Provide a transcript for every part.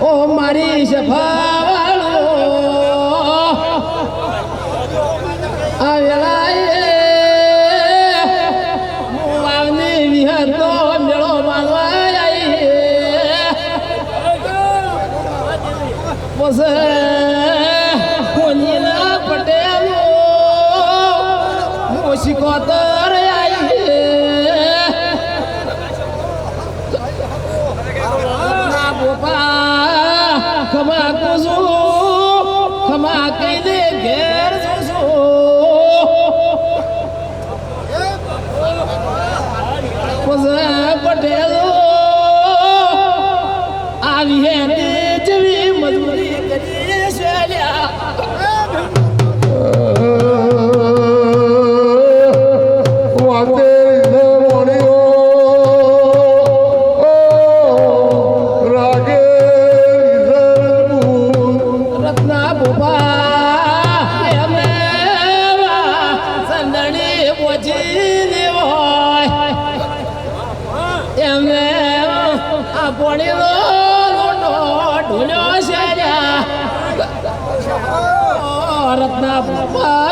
ઓ મારી સફાવાળો આવેલા વાવની વિહતનો મેળો માનવા આવી પછી આવી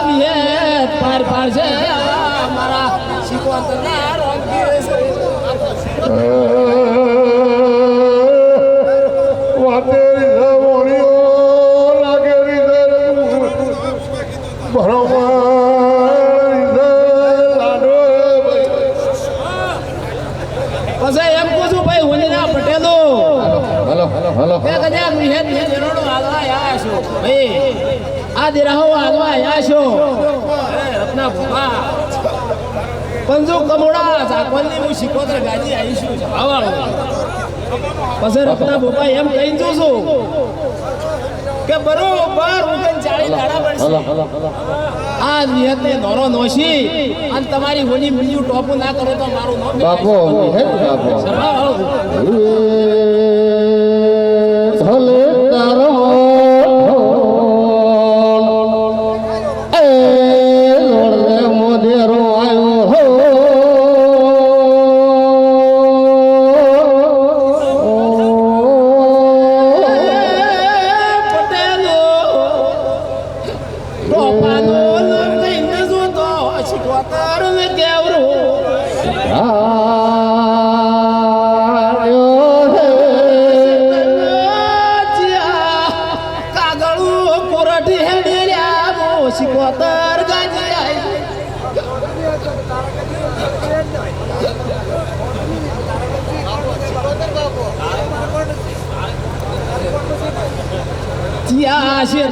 વિહે પાર પાર છે. મારા છે પછી એમ કહું છું ભાઈ હુંડીના પટેલો. બે કદાચ વિહે વિહે જરોડો આગવા આયા છો. ભાઈ આ દિરાહો આગવા આયા છો. રત્ના ભૂપા પંજો કમોડા ચાકોલની હું શીખોતર ગાજી આવીશું. ભાવાળો પછી રત્ના ભૂપા એમ કહી જો છું કે બરોબર ઉગન ચાળી દાડા બનશે. આ નિયત ને નોરો નોશી. અને તમારી હોની બીજું ટોપું ના કરો તો મારું નામ બાપો હે બાપો. ત્યાં છે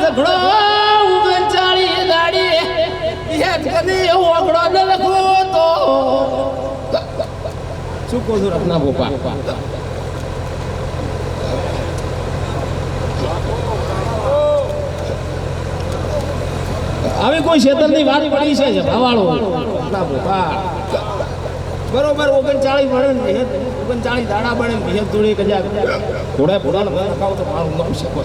ઝઘડો ઉગંચાળી દાડી ન લખો તો. શું કહું છું આવી કોઈ ક્ષેત્રની વાત પડી છે? ભાવાળો રત્ના બોપા બરોબર, ઓગણચાળીસ બને ઓગણચાળીસ દાડા બને ને વિહત કજા ઘોડા ઘોડા ખાવ તો મારું નામ શીખો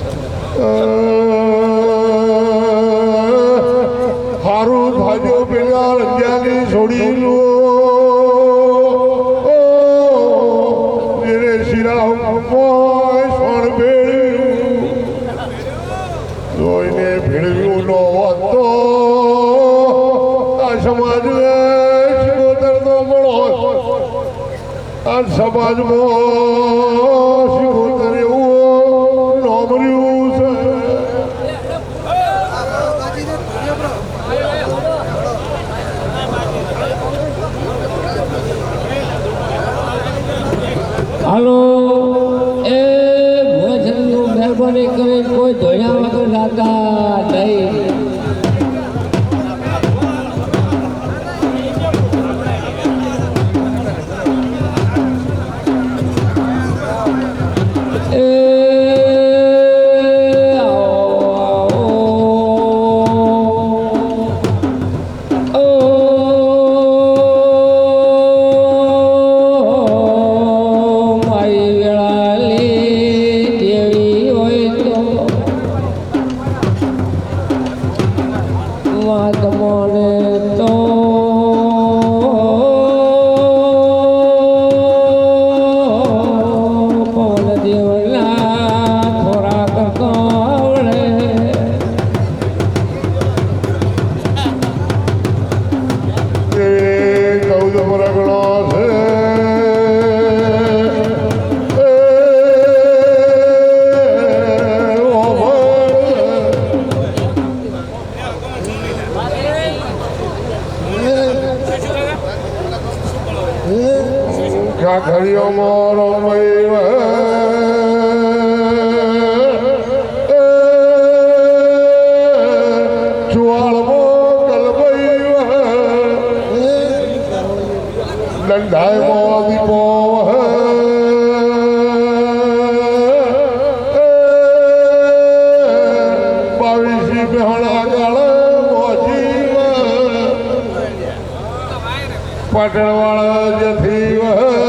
આ સમાજમાં શિકોતર કર્યું નોમર્યું છે. હાલો. ઘડીઓ મોરો ચુવાળમો કલબઈ લંડાય મો દીપો બાવીસી બેહણા ગાળ મોજી પાટણવાળા જથી બનાસકોઠા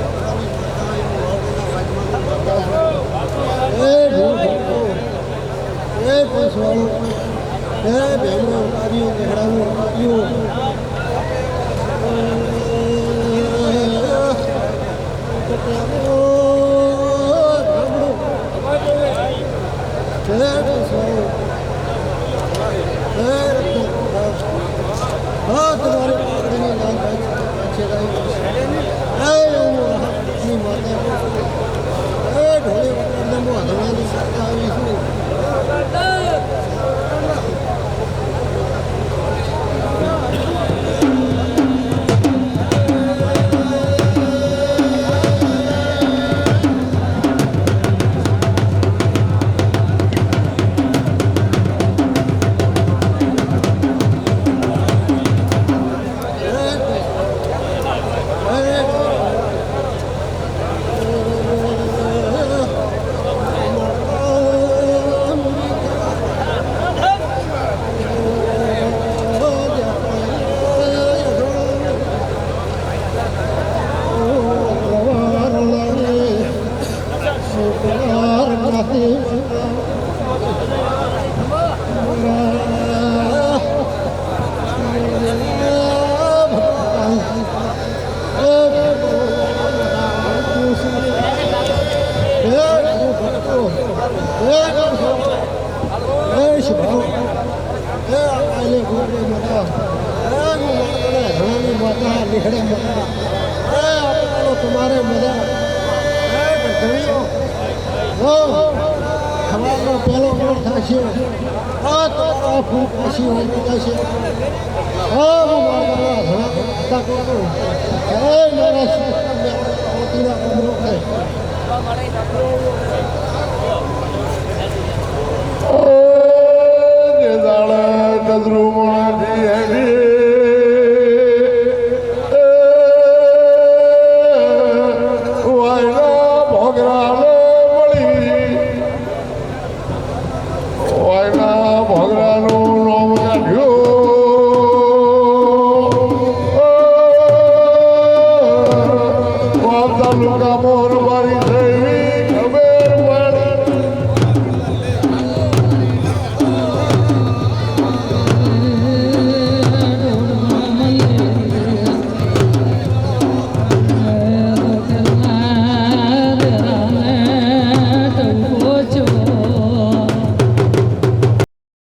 હા તમારે મજા હવાનો પહેલો ગોળ થશે આ તો આ ફૂલ પછી વળી જશે હા હું મારા ઘણા કરું હે મારા મોતીના કમરો કહે જે દાડા કદરુમાંથી હેડી